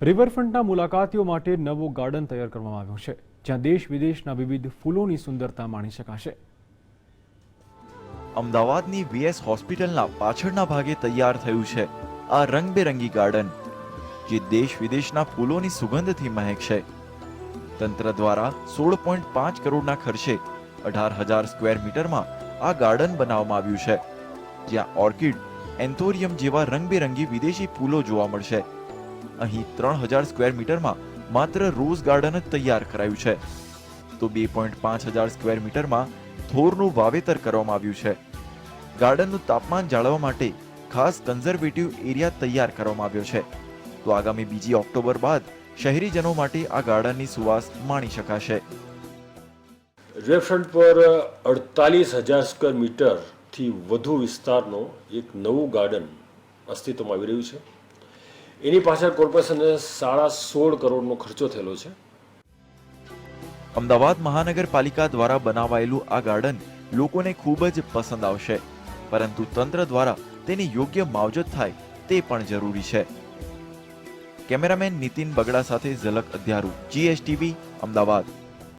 રિવરફ્રન્ટના મુલાકાતીઓ માટે નવો ગાર્ડન તૈયાર કરવામાં આવ્યો છે, જ્યાં દેશ વિદેશના વિવિધ ફૂલોની સુંદરતા માણી શકાશે. અમદાવાદની વીએસ હોસ્પિટલના પાછળના ભાગે તૈયાર થયું છે આ રંગબેરંગી ગાર્ડન, જે દેશ વિદેશના ફૂલોની સુગંધથી મહેક છે. તંત્ર દ્વારા સોળ પોઈન્ટ પાંચ કરોડના ખર્ચે અઢાર હજાર સ્ક્વેર મીટરમાં આ ગાર્ડન બનાવવામાં આવ્યું છે, જ્યાં ઓર્કિડ, એન્થોરિયમ જેવા રંગબેરંગી વિદેશી ફૂલો જોવા મળશે. અહીં ત્રણ હજાર સ્ક્વેર મીટરમાં માત્ર રોઝ ગાર્ડન જ તૈયાર કરાયું છે. તો બે પોઈન્ટ પાંચ હજાર સ્ક્વેર મીટરમાં થોરનું વાવેતર કરવામાં આવ્યું છે. ગાર્ડનનું તાપમાન જાળવવા માટે ખાસ કન્ઝર્વેટિવ એરિયા તૈયાર કરવામાં આવ્યો છે. તો આગામી બીજી ઓક્ટોબર બાદ શહેરીજનો માટે આ ગાર્ડનની સુવાસ માણી શકાશે. રિવરફ્રન્ટ પર અડતાલીસ હજાર સ્ક્વેર મીટરથી વધુ વિસ્તારનો એક નવું ગાર્ડન અસ્તિત્વમાં આવી રહ્યું છે. એની પાછળ કોર્પોરેશને સાડા સોળ કરોડનો ખર્ચો થયેલો છે. અમદાવાદ મહાનગરપાલિકા દ્વારા બનાવાયેલું આ ગાર્ડન લોકોને ખૂબ જ પસંદ આવશે. પરંતુ તંત્ર દ્વારા તેની યોગ્ય માવજત થાય તે પણ જરૂરી છે. કેમેરામેન નીતિન બગડા સાથે ઝલક અધ્યારુ જીએસટીવી અમદાવાદ.